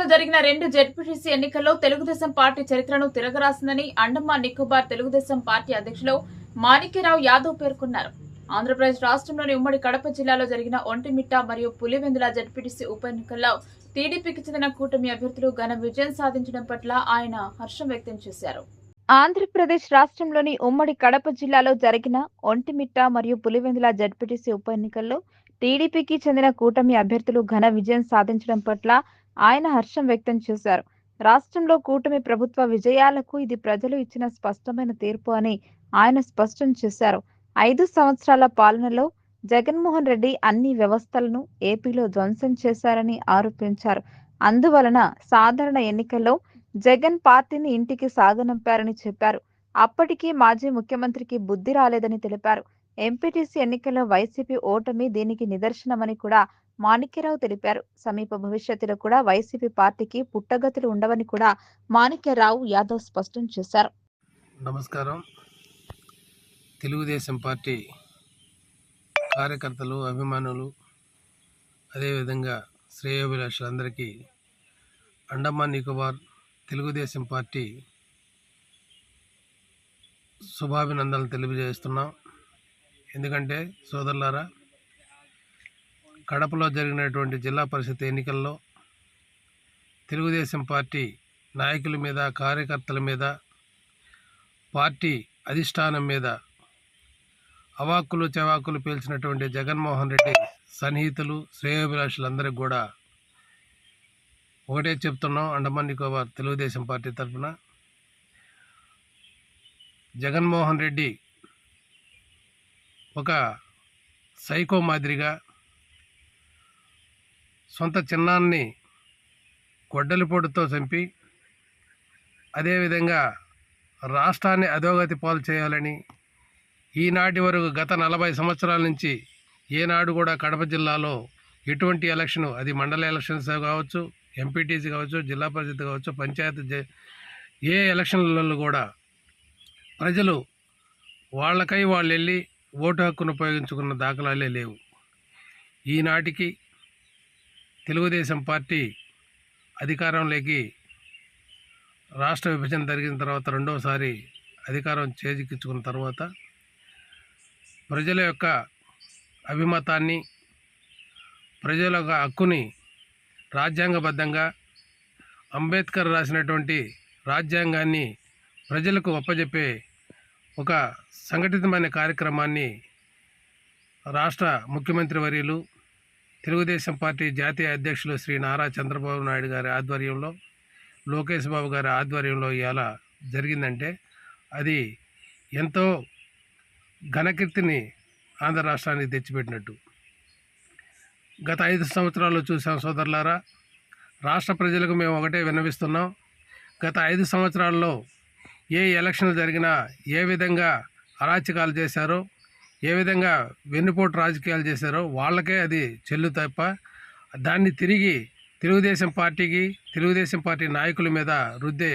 రాష్ట్రంలో జరిగిన రెండు జెడ్పీటీసీ ఎన్నికల్లో తెలుగుదేశం పార్టీ చరిత్రను తిరగరాసిందని అండమాన్ నికోబార్ తెలుగుదేశం పార్టీ అధ్యక్షులు మాణిక్యరావు యాదవ్ పేర్కొన్నారు. ఆంధ్రప్రదేశ్ రాష్ట్రంలోని ఉమ్మడి కడప జిల్లాలో జరిగిన ఒంటిమిట్ట మరియు పులివెందుల జడ్పీటీసీ ఉప ఎన్నికల్లో టీడీపీకి చెందిన కూటమి అభ్యర్థులు ఘన విజయం సాధించడం పట్ల ఆయన హర్షం వ్యక్తం చేశారు. ఆంధ్రప్రదేశ్ రాష్ట్రంలోని ఉమ్మడి కడప జిల్లాలో జరిగిన ఒంటిమిట్ట మరియు పులివెందుల జడ్పీటీసీ ఉప ఎన్నికల్లో టీడీపీకి చెందిన కూటమి అభ్యర్థులు ఘన విజయం సాధించడం పట్ల ఆయన హర్షం వ్యక్తం చేశారు. రాష్ట్రంలో కూటమి ప్రభుత్వ విజయాలకు ఇది ప్రజలు ఇచ్చిన స్పష్టమైన తీర్పు అని ఆయన స్పష్టం చేశారు. ఐదు సంవత్సరాల పాలనలో జగన్మోహన్ రెడ్డి అన్ని వ్యవస్థలను ఏపీలో ధ్వంసం చేశారని ఆరోపించారు. అందువలన సాధారణ ఎన్నికల్లో జగన్ పార్టీని ఇంటికి సాగనంపారని చెప్పారు. అప్పటికీ మాజీ ముఖ్యమంత్రికి బుద్ధి రాలేదని తెలిపారు. ఎంపీటీసీ ఎన్నికల్లో వైసీపీ ఓటమి దీనికి నిదర్శనమని కూడా మాణిక్యరావు తెలిపారు. సమీప భవిష్యత్తులో కూడా వైసీపీ పార్టీకి పుట్టగతులు ఉండవని కూడా మాణిక్యరావు యాదవ్ స్పష్టం చేశారు. నమస్కారం. తెలుగుదేశం పార్టీ కార్యకర్తలు అభిమానులు అదేవిధంగా శ్రేయోభిలాషులందరికీ అండమాన్ నికోబార్ తెలుగుదేశం పార్టీ శుభాభినందనలు తెలియజేస్తున్నాం. ఎందుకంటే సోదరులారా కడపలో జరిగినటువంటి జిల్లా పరిషత్ ఎన్నికల్లో తెలుగుదేశం పార్టీ నాయకుల మీద కార్యకర్తల మీద పార్టీ అధిష్టానం మీద అవాక్కులు చవాకులు పీల్చినటువంటి జగన్మోహన్ రెడ్డి సన్నిహితులు శ్రేయోభిలాషులందరికీ కూడా ఒకటే చెప్తున్నాం అండమాన్ నికోబార్ తెలుగుదేశం పార్టీ తరఫున. జగన్మోహన్ రెడ్డి ఒక సైకో మాదిరిగా సొంత చిన్నాన్ని గొడ్డలిపోటుతో చంపి అదేవిధంగా రాష్ట్రాన్ని అధోగతి పాలు చేయాలని ఈనాటి వరకు గత నలభై సంవత్సరాల నుంచి ఏనాడు కూడా కడప జిల్లాలో ఎటువంటి ఎలక్షన్ అది మండల ఎలక్షన్స్ కావచ్చు ఎంపీటీసీ కావచ్చు జిల్లా పరిషత్ కావచ్చు పంచాయతీ జ- ఏ ఎలక్షన్లలో కూడా ప్రజలు వాళ్ళకై వాళ్ళు వెళ్ళి ఓటు హక్కును ఉపయోగించుకున్న దాఖలాలే లేవు. ఈనాటికి తెలుగుదేశం పార్టీ అధికారంలోకి రాష్ట్ర విభజన జరిగిన తర్వాత రెండవసారి అధికారం చేజిక్కించుకున్న తర్వాత ప్రజల యొక్క అభిమతాన్ని ప్రజల యొక్క హక్కుని రాజ్యాంగబద్ధంగా అంబేద్కర్ రాసినటువంటి రాజ్యాంగాన్ని ప్రజలకు ఒప్పజెప్పే ఒక సంఘటితమైన కార్యక్రమాన్ని రాష్ట్ర ముఖ్యమంత్రి వర్యులు తెలుగుదేశం పార్టీ జాతీయ అధ్యక్షులు శ్రీ నారా చంద్రబాబు నాయుడు గారి ఆధ్వర్యంలో లోకేష్ బాబు గారి ఆధ్వర్యంలో ఇవాళ జరిగిందంటే అది ఎంతో ఘనకీర్తిని ఆంధ్ర రాష్ట్రానికి తెచ్చిపెట్టినట్టు. గత ఐదు సంవత్సరాలు చూసాం సోదరులారా రాష్ట్ర ప్రజలకు మేము ఒకటే విన్నవిస్తున్నాం గత ఐదు సంవత్సరాల్లో ఏ ఎలక్షన్లు జరిగినా ఏ విధంగా అరాచకాలు చేశారో ఏ విధంగా వెన్నుపోటు రాజకీయాలు చేశారో వాళ్ళకే అది చెల్లు తప్ప దాన్ని తిరిగి తెలుగుదేశం పార్టీకి తెలుగుదేశం పార్టీ నాయకుల మీద రుద్దే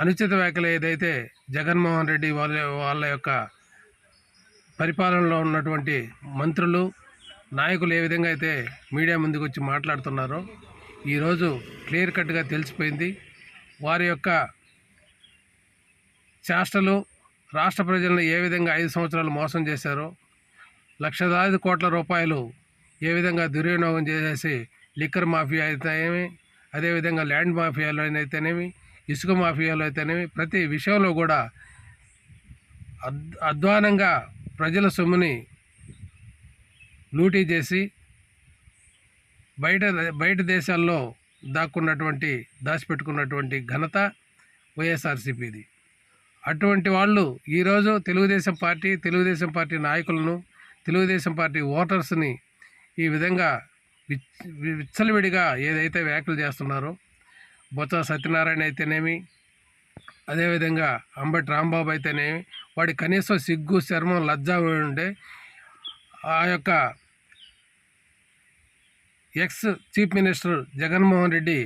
అనుచిత వ్యాఖ్యలు ఏదైతే జగన్మోహన్ రెడ్డి వాళ్ళ వాళ్ళ యొక్క పరిపాలనలో ఉన్నటువంటి మంత్రులు నాయకులు ఏ విధంగా అయితే మీడియా ముందుకు వచ్చి మాట్లాడుతున్నారో ఈరోజు క్లియర్ కట్గా తెలిసిపోయింది. వారి యొక్క చేష్టలు రాష్ట్ర ప్రజలను ఏ విధంగా ఐదు సంవత్సరాలు మోసం చేశారో లక్షలాది కోట్ల రూపాయలు ఏ విధంగా దుర్వినియోగం చేసేసి లిక్కర్ మాఫియా అయితేనేమి అదేవిధంగా ల్యాండ్ మాఫియాలో అయితేనేమి ఇసుక మాఫియాలో అయితేనేమి ప్రతి విషయంలో కూడా అద్ అధ్వానంగా ప్రజల సొమ్ముని లూటీ చేసి బయట బయట దేశాల్లో దాక్కున్నటువంటి దాచిపెట్టుకున్నటువంటి ఘనత వైఎస్ఆర్సీపీది. అటువంటి వాళ్ళు ఈరోజు తెలుగుదేశం పార్టీ తెలుగుదేశం పార్టీ నాయకులను తెలుగుదేశం పార్టీ ఓటర్స్ని ఈ విధంగా విచ్- విచ్చలవిడిగా ఏదైతే వ్యాఖ్యలు చేస్తున్నారో బొత్స సత్యనారాయణ అయితేనేమి అదేవిధంగా అంబటి రాంబాబు అయితేనేమి వాడి కనీసం సిగ్గు శర్మం లజ్జ ఉండే ఆ యొక్క ex chief minister Jaganmohan Reddy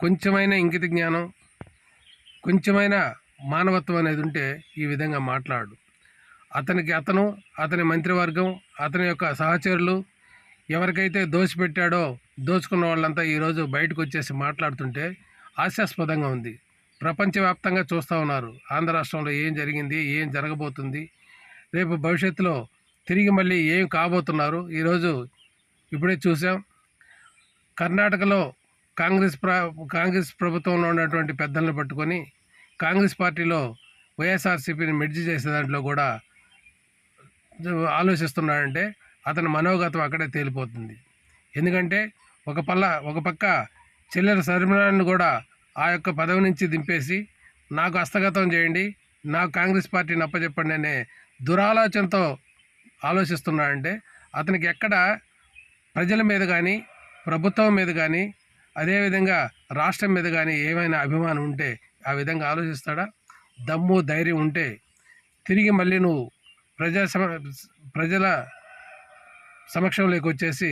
కొంచెమైన ఇంకిత జ్ఞానం కొంచెమైన మానవత్వం అనేది ఉంటే ఈ విధంగా మాట్లాడు. అతనికి అతను అతని మంత్రివర్గం అతని యొక్క సహచరులు ఎవరికైతే దోచిపెట్టాడో దోచుకున్న వాళ్ళంతా ఈరోజు బయటకు వచ్చేసి మాట్లాడుతుంటే హాస్యాస్పదంగా ఉంది. ప్రపంచవ్యాప్తంగా చూస్తూ ఉన్నారు. ఆంధ్ర రాష్ట్రంలో ఏం జరిగింది ఏం జరగబోతుంది రేపు భవిష్యత్తులో తిరిగి మళ్ళీ ఏం కాబోతున్నారు ఈరోజు ఇప్పుడే చూసాం కర్ణాటకలో కాంగ్రెస్ ప్ర కాంగ్రెస్ ప్రభుత్వంలో ఉన్నటువంటి పెద్దలను పట్టుకొని కాంగ్రెస్ పార్టీలో వైఎస్ఆర్సీపీని మెడ్జి చేసే దాంట్లో కూడా ఆలోచిస్తున్నాడంటే అతని మనోగతం అక్కడే తేలిపోతుంది. ఎందుకంటే ఒక పల్ల ఒక పక్క చిల్లర సరిమరాన్ని కూడా ఆ యొక్క పదవి నుంచి దింపేసి నాకు హస్తగతం చేయండి నాకు కాంగ్రెస్ పార్టీని అప్పచెప్పండి అనే దురాలోచనతో ఆలోచిస్తున్నాడంటే అతనికి ఎక్కడ ప్రజల మీద కానీ ప్రభుత్వం మీద కానీ అదేవిధంగా రాష్ట్రం మీద కానీ ఏమైనా అభిమానం ఉంటే ఆ విధంగా ఆలోచిస్తాడా? దమ్ము ధైర్యం ఉంటే తిరిగి మళ్ళీ నువ్వు ప్రజా సమ ప్రజల సమక్షంలోకి వచ్చేసి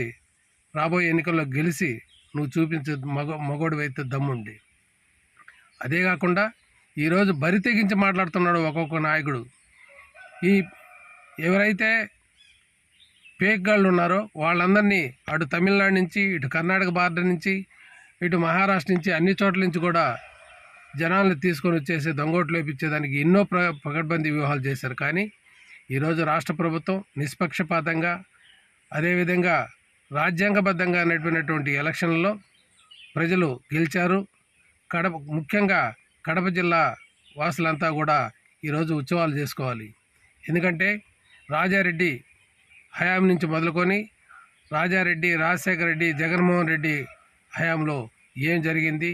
రాబోయే ఎన్నికల్లో గెలిచి నువ్వు చూపించే మగ మగోడు అయితే దమ్ముండి. అదే కాకుండా ఈరోజు బరి తెగించి మాట్లాడుతున్నాడు ఒక్కొక్క నాయకుడు. ఈ ఎవరైతే పేక్ గాళ్ళు ఉన్నారో వాళ్ళందరినీ అటు తమిళనాడు నుంచి ఇటు కర్ణాటక బార్డర్ నుంచి ఇటు మహారాష్ట్ర నుంచి అన్ని చోట్ల నుంచి కూడా జనాల్ని తీసుకొని వచ్చేసి దొంగోట్లు వేపించేదానికి ఎన్నో ప్ర పకడ్బందీ వ్యూహాలు చేశారు. కానీ ఈరోజు రాష్ట్ర ప్రభుత్వం నిష్పక్షపాతంగా అదేవిధంగా రాజ్యాంగబద్ధంగా నడిపినటువంటి ఎలక్షన్లలో ప్రజలు గెలిచారు. కడప ముఖ్యంగా కడప జిల్లా వాసులంతా కూడా ఈరోజు ఉత్సవాలు చేసుకోవాలి. ఎందుకంటే రాజారెడ్డి హయాం నుంచి మొదలుకొని రాజారెడ్డి రాజశేఖర రెడ్డి జగన్మోహన్ రెడ్డి హయాంలో ఏం జరిగింది?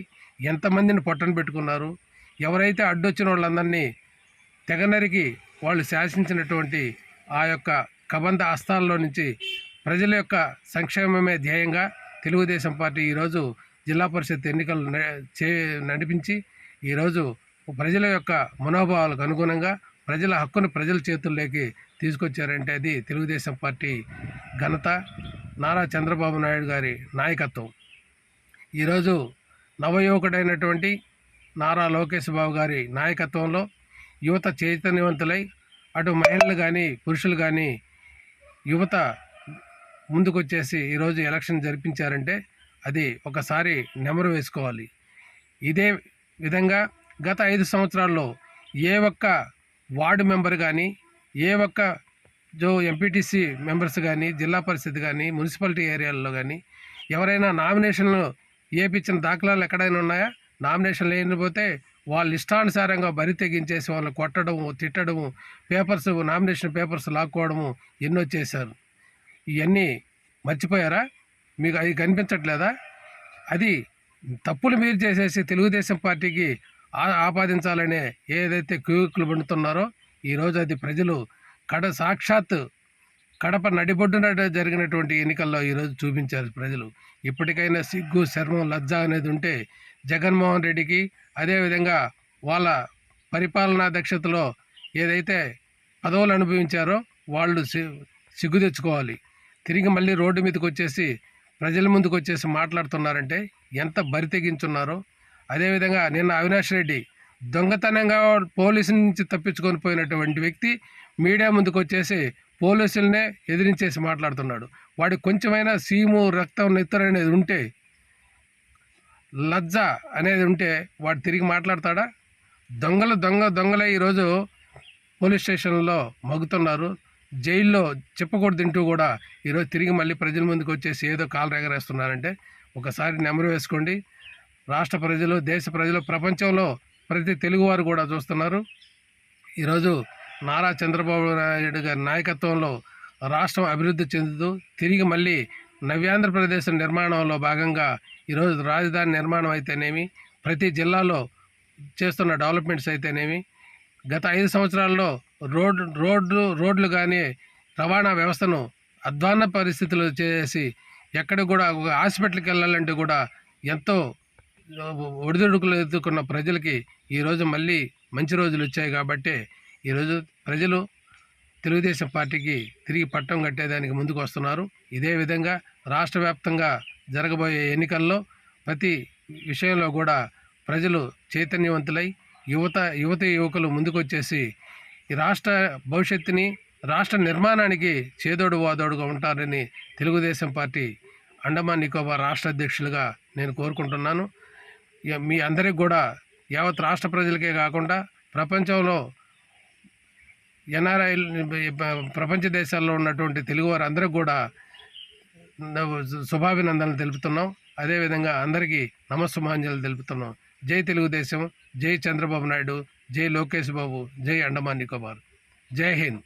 ఎంతమందిని పొట్టన పెట్టుకున్నారు? ఎవరైతే అడ్డొచ్చిన వాళ్ళందరినీ తెగనరికి వాళ్ళు శాసించినటువంటి ఆ యొక్క కబంధ అస్తాల్లో నుంచి ప్రజల యొక్క సంక్షేమమే ధ్యేయంగా తెలుగుదేశం పార్టీ ఈరోజు జిల్లా పరిషత్ ఎన్నికలు చే నడిపించి ఈరోజు ప్రజల యొక్క మనోభావాలకు అనుగుణంగా ప్రజల హక్కును ప్రజల చేతుల్లోకి తీసుకొచ్చారంటే అది తెలుగుదేశం పార్టీ ఘనత. నారా చంద్రబాబు నాయుడు గారి నాయకత్వం. ఈరోజు నవయువకుడైనటువంటి నారా లోకేష్ బాబు గారి నాయకత్వంలో యువత చైతన్యవంతులై అటు మహిళలు కానీ పురుషులు కానీ యువత ముందుకొచ్చేసి ఈరోజు ఎలక్షన్ జరిపించారంటే అది ఒకసారి నెమరు వేసుకోవాలి. ఇదే విధంగా గత ఐదు సంవత్సరాల్లో ఏ ఒక్క వార్డు మెంబర్ కానీ ఏ ఒక్క జో ఎంపీటీసీ మెంబర్స్ కానీ జిల్లా పరిషత్ కానీ మున్సిపాలిటీ ఏరియాల్లో కానీ ఎవరైనా నామినేషన్లు ఏపించిన దాఖలాలు ఎక్కడైనా ఉన్నాయా? నామినేషన్ లేనిపోతే వాళ్ళు ఇష్టానుసారంగా బరి తెగించేసి వాళ్ళని కొట్టడము తిట్టడము పేపర్స్ నామినేషన్ పేపర్స్ లాక్కోవడము ఎన్నో చేశారు. ఇవన్నీ మర్చిపోయారా? మీకు అది కనిపించట్లేదా? అది తప్పులు మీరు చేసేసి తెలుగుదేశం పార్టీకి ఆపాదించాలనే ఏదైతే క్యూకులు పండుతున్నారో ఈరోజు అది ప్రజలు కడ సాక్షాత్ కడప నడిబొడ్డున జరిగినటువంటి ఎన్నికల్లో ఈరోజు చూపించారు ప్రజలు. ఇప్పటికైనా సిగ్గు శర్మం లజ్జ అనేది ఉంటే జగన్మోహన్ రెడ్డికి అదేవిధంగా వాళ్ళ పరిపాలనా దక్షతలో ఏదైతే పదవులు అనుభవించారో వాళ్ళు సి- సిగ్గు తెచ్చుకోవాలి. తిరిగి మళ్ళీ రోడ్డు మీదకి వచ్చేసి ప్రజల ముందుకు వచ్చేసి మాట్లాడుతున్నారంటే ఎంత బరి తెగించున్నారో. అదేవిధంగా నిన్న అవినాష్ రెడ్డి దొంగతనంగా పోలీసు నుంచి తప్పించుకొని పోయినటువంటి వ్యక్తి మీడియా ముందుకు వచ్చేసి పోలీసులనే ఎదిరించేసి మాట్లాడుతున్నాడు. వాడి కొంచెమైనా సీము రక్తం నెత్తరు అనేది ఉంటే లజ్జ అనేది ఉంటే వాడు తిరిగి మాట్లాడతాడా? దొంగలు దొంగ దొంగలే ఈరోజు పోలీస్ స్టేషన్లో మగుతున్నారు జైల్లో చెప్పకూడదు తింటూ కూడా ఈరోజు తిరిగి మళ్ళీ ప్రజల ముందుకు వచ్చేసి ఏదో కాలు ఎగరేస్తున్నారంటే ఒకసారి నెమరు వేసుకోండి. రాష్ట్ర ప్రజలు దేశ ప్రజలు ప్రపంచంలో ప్రతి తెలుగువారు కూడా చూస్తున్నారు. ఈరోజు నారా చంద్రబాబు నాయుడు గారి నాయకత్వంలో రాష్ట్రం అభివృద్ధి చెందుతూ తిరిగి మళ్ళీ నవ్యాంధ్రప్రదేశ్ నిర్మాణంలో భాగంగా ఈరోజు రాజధాని నిర్మాణం అయితేనేమి ప్రతి జిల్లాలో చేస్తున్న డెవలప్మెంట్స్ అయితేనేమి గత ఐదు సంవత్సరాల్లో రోడ్ రోడ్లు రోడ్లు కానీ రవాణా వ్యవస్థను అధ్వాన్న పరిస్థితులు చేసి ఎక్కడ కూడా ఒక హాస్పిటల్కి వెళ్ళాలంటే కూడా ఎంతో ఒడిదుడుకులు ఎదుర్కొన్న ప్రజలకి ఈరోజు మళ్ళీ మంచి రోజులు వచ్చాయి కాబట్టి ఈరోజు ప్రజలు తెలుగుదేశం పార్టీకి తిరిగి పట్టం కట్టేదానికి ముందుకు వస్తున్నారు ఇదే విధంగా రాష్ట్ర వ్యాప్తంగా జరగబోయే ఎన్నికల్లో ప్రతి విషయంలో కూడా ప్రజలు చైతన్యవంతులై యువత యువత యువకులు ముందుకొచ్చేసి ఈ రాష్ట్ర భవిష్యత్తుని రాష్ట్ర నిర్మాణానికి చేదోడు వాదోడుగా ఉంటారని తెలుగుదేశం పార్టీ అండమాన్ నికోబార్ రాష్ట్ర అధ్యక్షులుగా నేను కోరుకుంటున్నాను. ఇక మీ అందరికి కూడా యావత్ రాష్ట్ర ప్రజలకే కాకుండా ప్రపంచంలో ఎన్ఆర్ఐ ప్రపంచ దేశాల్లో ఉన్నటువంటి తెలుగు వారందరికీ కూడా శుభాభినందనలు తెలుపుతున్నాం. అదేవిధంగా అందరికీ నమస్సుమాంజలు తెలుపుతున్నాం. జై తెలుగుదేశం జై చంద్రబాబు నాయుడు జై లోకేష్ బాబు జై అండమాన్ నికోబార్. జై హింద్.